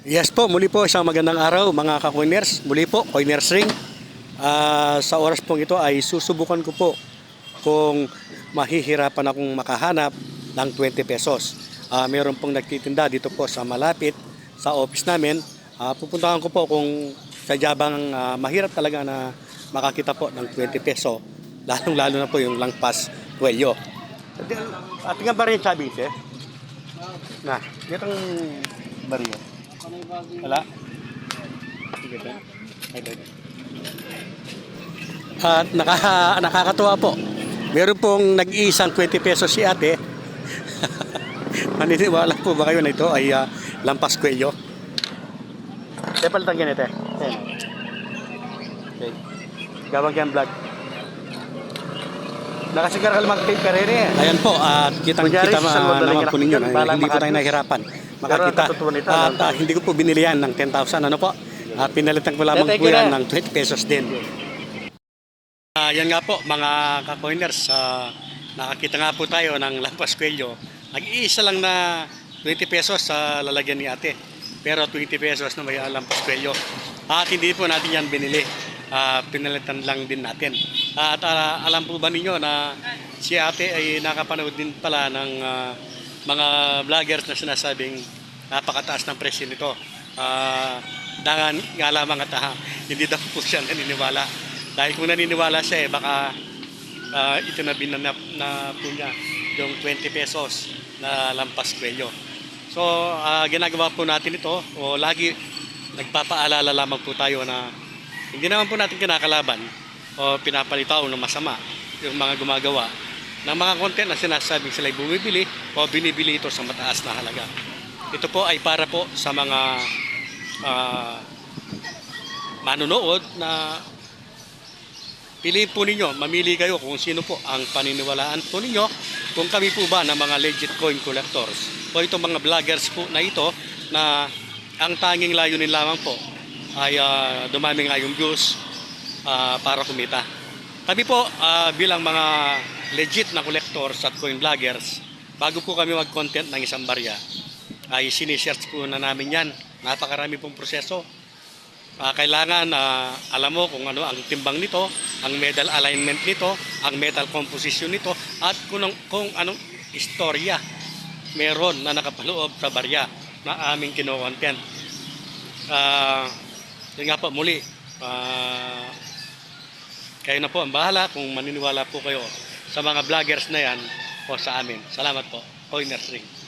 Yes po, muli po isang magandang araw mga ka-coiners. Muli po, Coiners Ring. Ah, sa oras pong ito ay susubukan ko po kung mahihirapan akong makahanap ng 20 pesos. Ah, meron pong nagtitinda dito po sa malapit sa office namin. Ah, pupuntahan ko po kung sadya bang ah, mahirap talaga na makakita po ng 20 peso. Lalong-lalo na po yung langpas kwelyo. At nga ba rin sabi eh? Na, itong bariya. Wala? Sige ba? At naka, nakakatuwa po. Meron pong nag-iisang 20 pesos si ate. Maniniwala po ba kayo na ito ay ah, lampas kwelyo? Kaya palitan ganito eh. Okay. Gawag yan vlog. Nakasigar ka lamang tape ka rin eh. Ayan po, at kitang Kunyari, kita isang ma- naman po ninyo. Hindi po tayo makapis. Makakita. At ah, hindi ko po binili yan ng 10,000. Ano po? Ah, pinalitan ko lamang Thank po yan ng 20 pesos din. Ah, yan nga po mga ka-coiners, ah, nakakita nga po tayo ng lampas kwelyo. Nag-iisa lang na 20 pesos sa lalagyan ni ate. Pero 20 pesos na may lampas kwelyo. At hindi po natin yan binili. Ah, pinalitan lang din natin. At ah, alam po ba ninyo na si ate ay nakapanood din pala ng ah, mga vloggers na sinasabing napakataas ng presyo nito. Ah, dangan nga lamang at ah, hindi daw po siya naniniwala. Dahil kung naniniwala siya, eh, baka uh, itinabi na, na, na po niya yung 20 pesos na lampas kwelyo. So, ah, ginagawa po natin ito, o lagi nagpapaalala lamang po tayo na hindi naman po natin kinakalaban o pinapalitaw ng masama yung mga gumagawa ng mga content na sinasabing sila'y bumibili o binibili ito sa mataas na halaga. Ito po ay para po sa mga ah, manonood na piliin po ninyo, mamili kayo kung sino po ang paniniwalaan po ninyo, kung kami po ba ng mga legit coin collectors o itong mga vloggers po na ito na ang tanging layunin lamang po ay ah, dumami nga yung views ah, para kumita. Kami po ah, bilang mga legit na collectors at coin vloggers, bago po kami mag-content ng isang barya, ay sinisearch po na namin yan. Napakarami pong proseso. Ah, kailangan na alam mo kung ano ang timbang nito, ang metal alignment nito, ang metal composition nito, at kung, kung anong istorya meron na nakapaloob sa barya na aming kino-content. Ah, yun nga po, muli, ah, kayo na po ang bahala kung maniniwala po kayo sa mga vloggers na yan o sa amin. Salamat po. Coiners Ring.